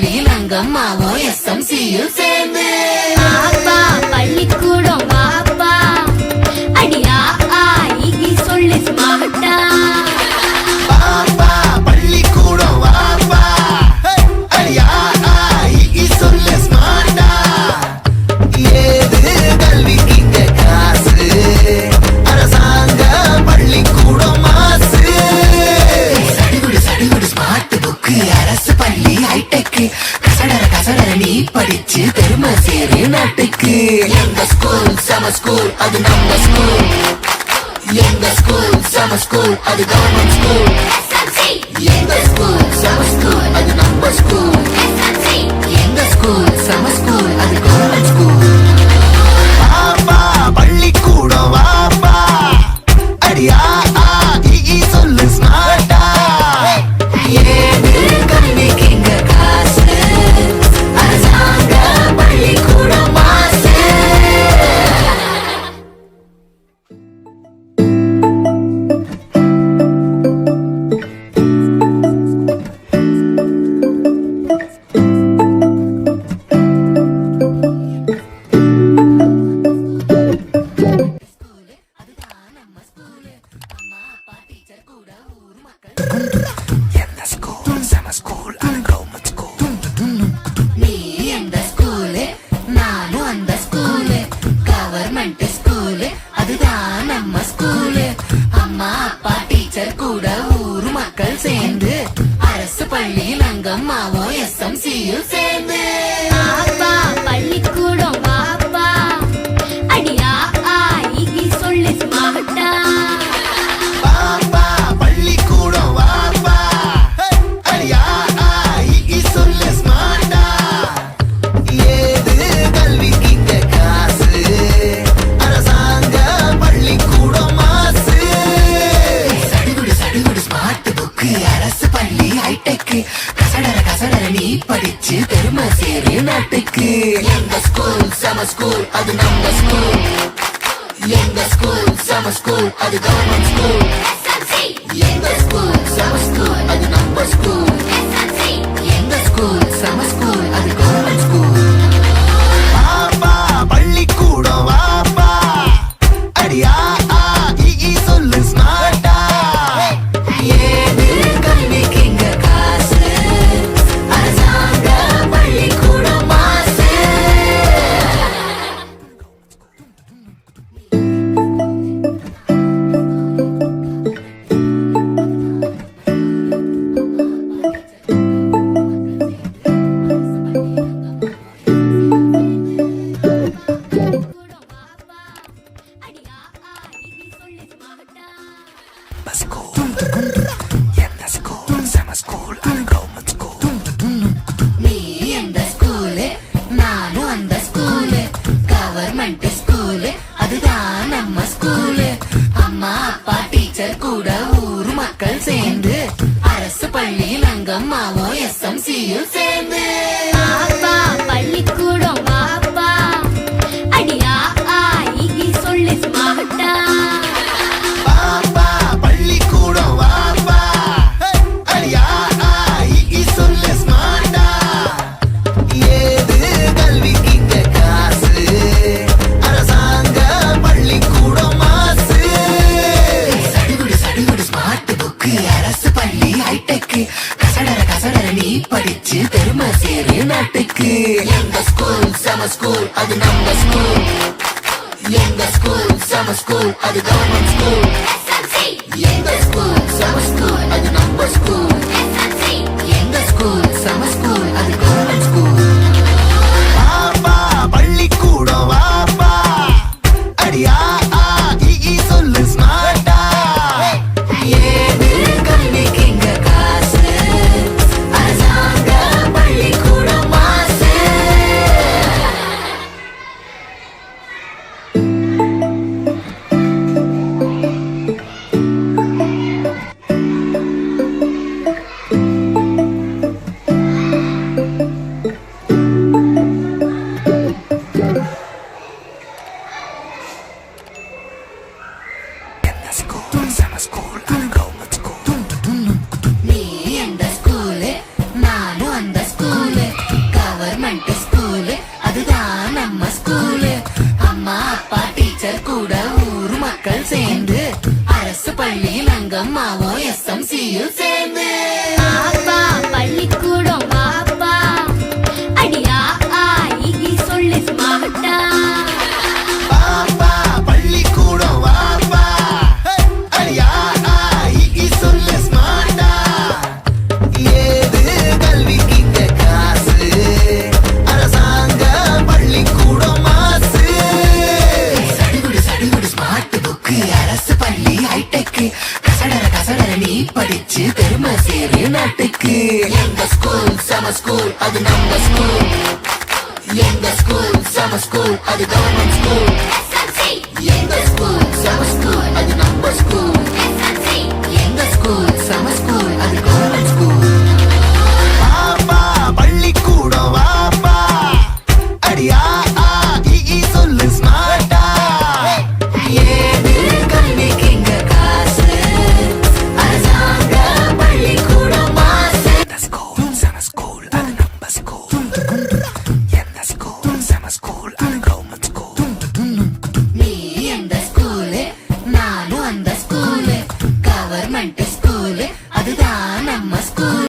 பள்ளியில் அங்கம்மாவோ S M சியில் சேர்ந்து. ஆப்பா பள்ளிக்கூடம் school, at the number school. Younger school, summer school, at the government school. SMC. Younger school, summer school, at the number school. தங்கம்மாவோ S M சியில் சேர்ந்து school அது நம்ம ஸ்கூல் எங்க ஸ்கூல் சம ஸ்கூல் அது கவர்மெண்ட் ஸ்கூல் எங்க ஸ்கூல் சம ஸ்கூல் அது நம்ம ஸ்கூல் Много мало, я сам сію ціни. எங்க ஸ்கூல் சம ஸ்கூல் அது நம்ம ஸ்கூல் எங்க ஸ்கூல் சம ஸ்கூல் அது கவர்மெண்ட் ஸ்கூல் எங்க ஸ்கூல் சம ஸ்கூல் அது நம்ம ஸ்கூல் எங்க ஸ்கூல் சம some see you in this. செம ஸ்கூல் அது நம்ம ஸ்கூல் எங்க ஸ்கூல் செம ஸ்கூல் அது கவர்மெண்ட் ஸ்கூல் எங்க ஸ்கூல் செம ஸ்கூல் அது நம்ம ஸ்கூல் எங்க ஸ்கூல் செம ஸ்கூல் அது கவர்மெண்ட் ஸ்கூல் வாப்பா பள்ளிக்கூடம் வாப்பா. அடியா.